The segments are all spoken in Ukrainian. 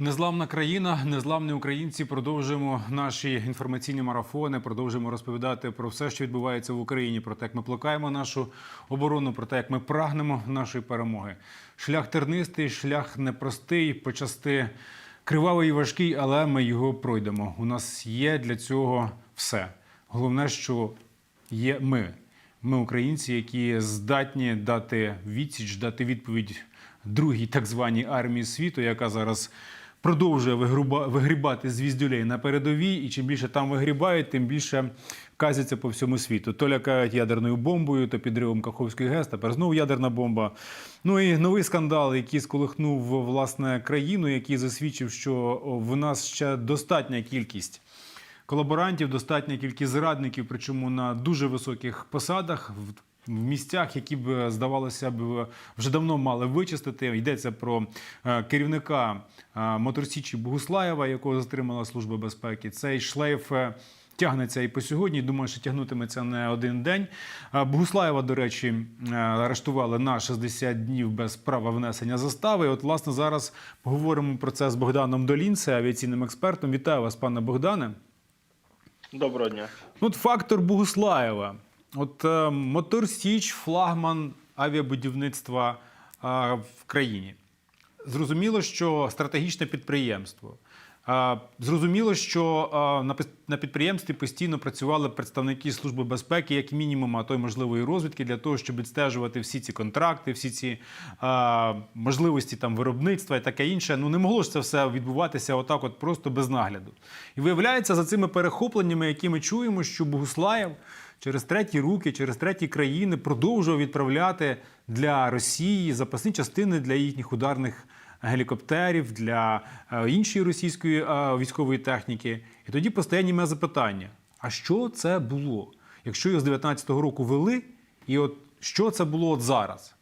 Незламна країна, незламні українці. Продовжуємо наші інформаційні марафони. Продовжуємо розповідати про все, що відбувається в Україні, про те, як ми плакаємо нашу оборону, про те, як ми прагнемо нашої перемоги. Шлях тернистий, шлях непростий, почасти кривавий і важкий, але ми його пройдемо. У нас є для цього все. Головне, що є ми. Ми українці, які здатні дати відсіч, дати відповідь другій так званій армії світу, яка зараз продовжує вигрібати звіздюлей на передовій. І чим більше там вигрібають, тим більше казяться по всьому світу. То лякають ядерною бомбою, то підривом Каховської ГЕС, тепер знову ядерна бомба. Ну і новий скандал, який сколихнув власне країну, який засвідчив, що в нас ще достатня кількість колаборантів, достатня кількість зрадників, причому на дуже високих посадах. В- місцях, які б здавалося б вже давно мали вичистити, йдеться про е, керівника е, моторсічі Богуслаєва, якого затримала служба безпеки. Цей шлейф е, тягнеться і по сьогодні. Думаю, що тягнутиметься не один день. Е, Богуслаєва, до речі, е, арештували на 60 днів без права внесення застави. І От, власне, зараз поговоримо про це з Богданом Долінце, авіаційним експертом. Вітаю вас, пане Богдане. Доброго дня. Ну, От фактор Богуслаєва. От е, Мотор Січ, флагман авіабудівництва е, в країні. Зрозуміло, що стратегічне підприємство. Е, Зрозуміло, що на підприємстві постійно працювали представники Служби безпеки, як мінімум, а то й можливо і розвідки, для того, щоб відстежувати всі ці контракти, всі ці можливості там виробництва і таке інше. Ну не могло ж це все відбуватися отак, от просто без нагляду. І виявляється, за цими перехопленнями, які ми чуємо, що Богуслаєв через треті руки, через треті країни продовжував відправляти для Росії запасні частини для їхніх ударних гелікоптерів, для е, іншої російської е, військової техніки. І тоді постає німе запитання: а що це було? Якщо його з 19-го року вели, і от що це було от зараз?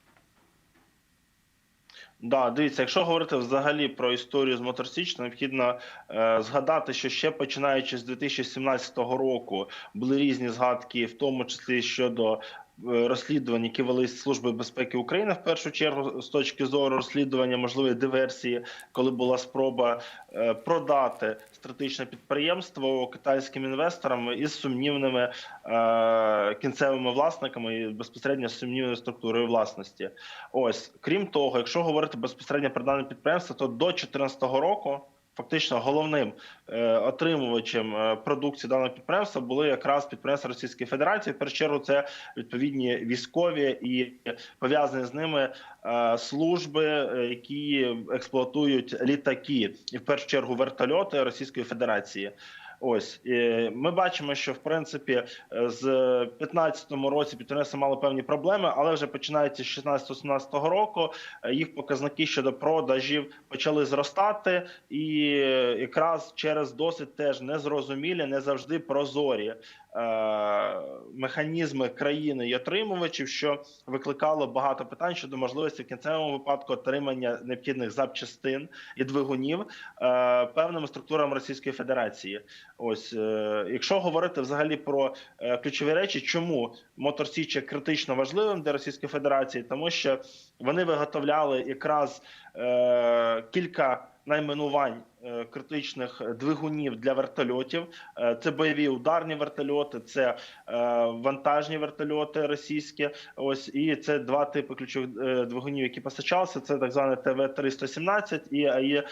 Да, дивіться, якщо говорити взагалі про історію з Моторсіч, необхідно е, згадати, що ще починаючи з 2017 року були різні згадки, в тому числі щодо розслідувань, які велись Служби безпеки України в першу чергу з точки зору розслідування можливої диверсії, коли була спроба е, продати стратегічне підприємство китайським інвесторам із сумнівними е, кінцевими власниками і безпосередньо сумнівною структурою власності. Ось крім того, якщо говорити безпосередньо про дане підприємство, то до 2014 року. Фактично головним е, отримувачем е, продукції даного підприємства були якраз підприємства Російської Федерації. В першу чергу це відповідні військові і пов'язані з ними е, служби, е, які експлуатують літаки, і в першу чергу вертольоти Російської Федерації. Ось е, ми бачимо, що в принципі е, з 15-му році підприємства мали певні проблеми, але вже починаючи з 16-17 року е, їх показники щодо продажів почали зростати, і якраз через досить теж незрозумілі, не завжди прозорі е, механізми країни і отримувачів, що викликало багато питань щодо можливості в кінцевому випадку отримання необхідних запчастин і двигунів е, певними структурами Російської Федерації. Ось е, якщо говорити взагалі про е, ключові речі, чому Мотор Січ є критично важливим для Російської Федерації, тому що вони виготовляли якраз е, кілька найменувань критичних двигунів для вертольотів. Це бойові ударні вертольоти, це вантажні вертольоти російські. Ось і це два типи ключових двигунів, які постачалися. Це так зване ТВ 317 і АЄ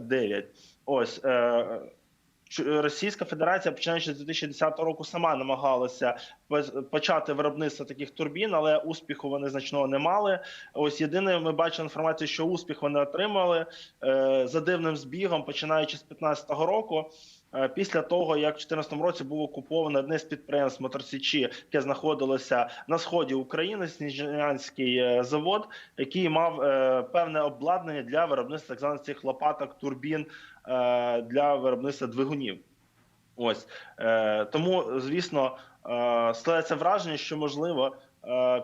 9 Ось. Е, Російська Федерація, починаючи з 2010 року, сама намагалася почати виробництво таких турбін, але успіху вони значного не мали. Ось єдине, ми бачимо інформацію, що успіх вони отримали е, за дивним збігом, починаючи з 2015 року. Е, Після того, як в 2014 році був окупований одне з підприємств Моторсічі, яке знаходилося на сході України, Сніжанський е, завод, який мав е, певне обладнання для виробництва так званих цих лопаток, турбін для виробництва двигунів. Ось тому, звісно, е, складається враження, що можливо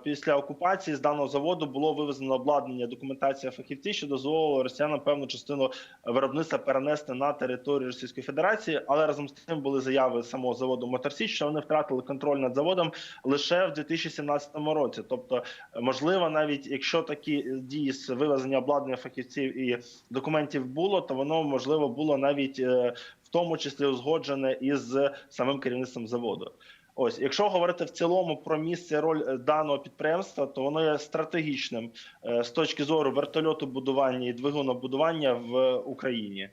після окупації з даного заводу було вивезено обладнання, документація фахівців, що дозволило росіянам певну частину виробництва перенести на територію Російської Федерації. Але разом з тим були заяви самого заводу Моторсіч, що вони втратили контроль над заводом лише в 2017 році. Тобто, е, можливо, навіть якщо такі дії з вивезення обладнання фахівців і документів було, то воно можливо було навіть е, в тому числі узгоджене із самим керівництвом заводу. Ось, якщо говорити в цілому про місце роль е, даного підприємства, то воно є стратегічним е, з точки зору вертольотобудування і двигунобудування в Україні.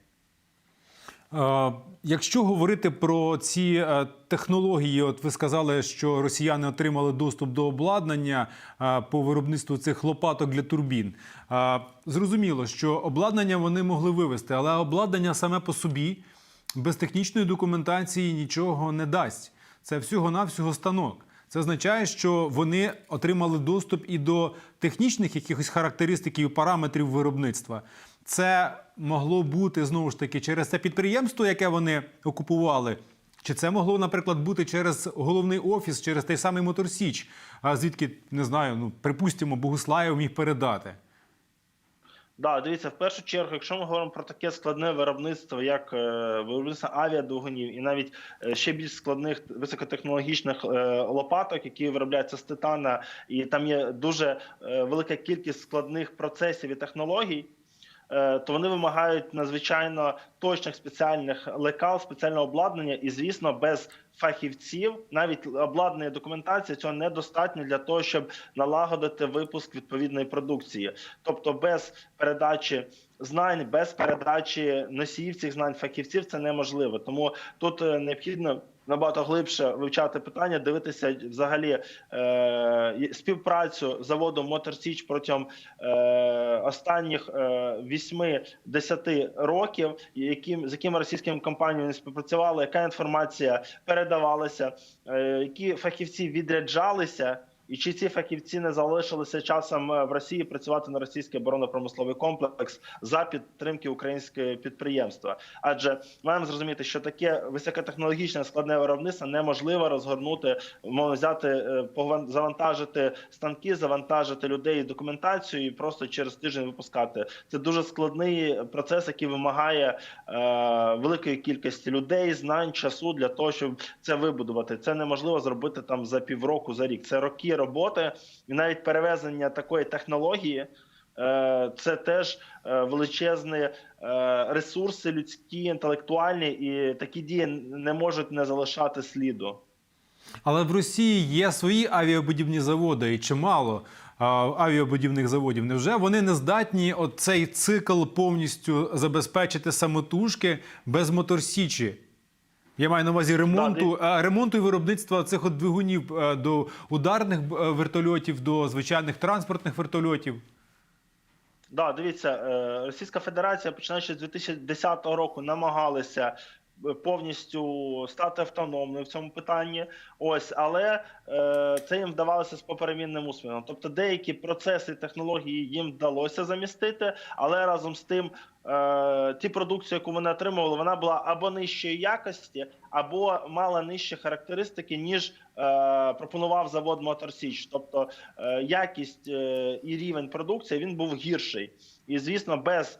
Якщо говорити про ці е, технології, от ви сказали, що росіяни отримали доступ до обладнання по виробництву цих лопаток для турбін. Зрозуміло, що обладнання вони могли вивести, але обладнання саме по собі без технічної документації нічого не дасть. Це всього-навсього станок. Це означає, що вони отримали доступ і до технічних якихось характеристик і параметрів виробництва. Це могло бути знову ж таки через це підприємство, яке вони окупували. Чи це могло, наприклад, бути через головний офіс, через той самий Моторсіч, звідки не знаю, ну припустимо, Богуслаєв міг передати. Да, дивіться, в першу чергу, якщо ми говоримо про таке складне виробництво, як е, виробництво авіадвигунів, і навіть е, ще більш складних високотехнологічних е, лопаток, які виробляються з титана, і там є дуже велика кількість складних процесів і технологій. Е, То вони вимагають надзвичайно точних спеціальних лекал, спеціального обладнання, і звісно, без фахівців, навіть обладнання документації цього недостатньо для того, щоб налагодити випуск відповідної продукції. Тобто, без передачі знань, без передачі носіїв цих знань фахівців це неможливо. Тому тут е, необхідно. Набагато глибше вивчати питання, дивитися взагалі е, співпрацю заводу Моторсіч Мотор Січ протягом е, останніх е, 8-10 років, яким з якими російськими компаніями співпрацювали, яка інформація передавалася, е, які фахівці відряджалися. І чи ці фахівці не залишилися часом е, в Росії працювати на російський оборонно-промисловий комплекс за підтримки українського підприємства? Адже маємо зрозуміти, що таке високотехнологічне складне виробництво неможливо розгорнути, мовно взяти, е, завантажити станки, завантажити людей документацію і просто через тиждень випускати. Це дуже складний процес, який вимагає е, великої кількості людей, знань, часу для того, щоб це вибудувати. Це неможливо зробити там за півроку, за рік. Це роки роботи, і навіть перевезення такої технології. е, Це теж е, величезні е, ресурси людські, інтелектуальні, і такі дії не можуть не залишати сліду. Але в Росії є свої авіабудівні заводи і чимало авіабудівних заводів. Невже вони не здатні оцей цикл повністю забезпечити самотужки без моторсічі? Я маю на увазі ремонту, а, ремонту і виробництва цих от двигунів е, до ударних е, вертольотів, до звичайних транспортних вертольотів. Да, дивіться, е, Російська Федерація, починаючи з 2010 року, намагалася е, повністю стати автономною в цьому питанні. Ось, але е, це їм вдавалося з поперемінним успіхом. Тобто деякі процеси технології їм вдалося замістити, але разом з тим. Е, ті продукції, яку вони отримували, вона була або нижчої якості, або мала нижчі характеристики, ніж е, пропонував завод Моторсіч. Тобто е, якість е, і рівень продукції він був гірший. І звісно, без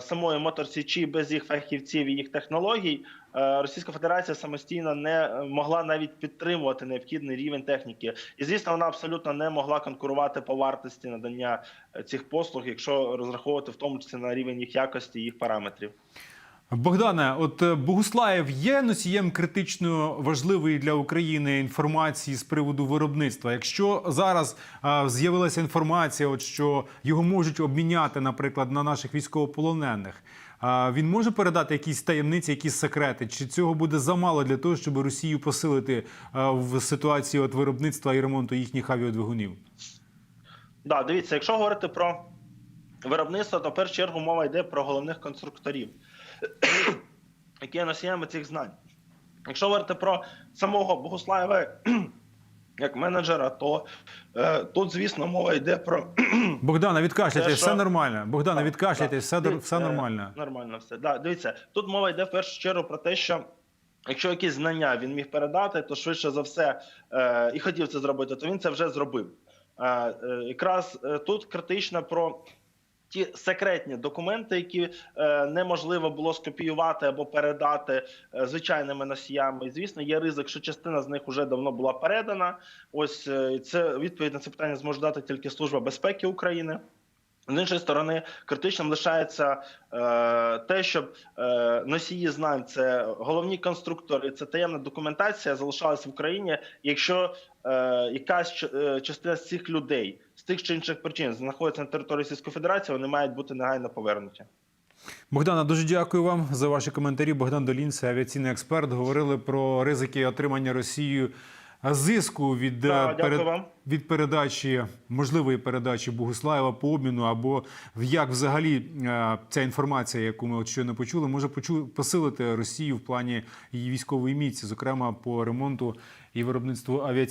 самої Моторсічі, без їх фахівців і їх технологій, е, Російська Федерація самостійно не могла навіть підтримувати необхідний рівень техніки. І звісно, вона абсолютно не могла конкурувати по вартості надання е, цих послуг, якщо розраховувати в тому числі на рівень їх якості і їх параметрів. Богдане, от е, Богуслаєв є носієм критично важливої для України інформації з приводу виробництва. Якщо зараз а, з'явилася інформація, от що його можуть обміняти, наприклад, на наших військовополонених, а, він може передати якісь таємниці, якісь секрети? Чи цього буде замало для того, щоб Росію посилити а, в ситуації от виробництва і ремонту їхніх авіадвигунів? Да, дивіться, якщо говорити про виробництво, то в першу чергу мова йде про головних конструкторів, які є носіями цих знань. Якщо говорити про самого Богуслаєва як менеджера, то е, тут, звісно, мова йде про Богдана, відкашляйтесь, Те, все нормально. Богдана, Так, відкашляйтесь, все, дор- все Е, нормально. Нормально все. Да, дивіться, тут мова йде в першу чергу про те, що Якщо якісь знання він міг передати, то швидше за все е, і хотів це зробити, то він це вже зробив. Е, е, якраз е, тут критично про ті секретні документи, які е, неможливо було скопіювати або передати е, звичайними носіями. І, звісно, є ризик, що частина з них вже давно була передана. Ось е, це відповідь на це питання зможе дати тільки Служба безпеки України. З іншої сторони, критичним лишається е, те, щоб е, носії знань, це головні конструктори, це таємна документація залишалась в Україні. Якщо е, якась е, частина з цих людей з тих чи інших причин знаходиться на території Російської Федерації, вони мають бути негайно повернуті. Богдана, дуже дякую вам за ваші коментарі. Богдан Долін, це авіаційний експерт. Говорили про ризики отримання Росією зиску від, е, дякую вам. від передачі можливої передачі Богуслаєва по обміну, або як взагалі е, ця інформація, яку ми от щойно почули, може почу посилити Росію в плані її військової міці, зокрема по ремонту і виробництву авіаційних.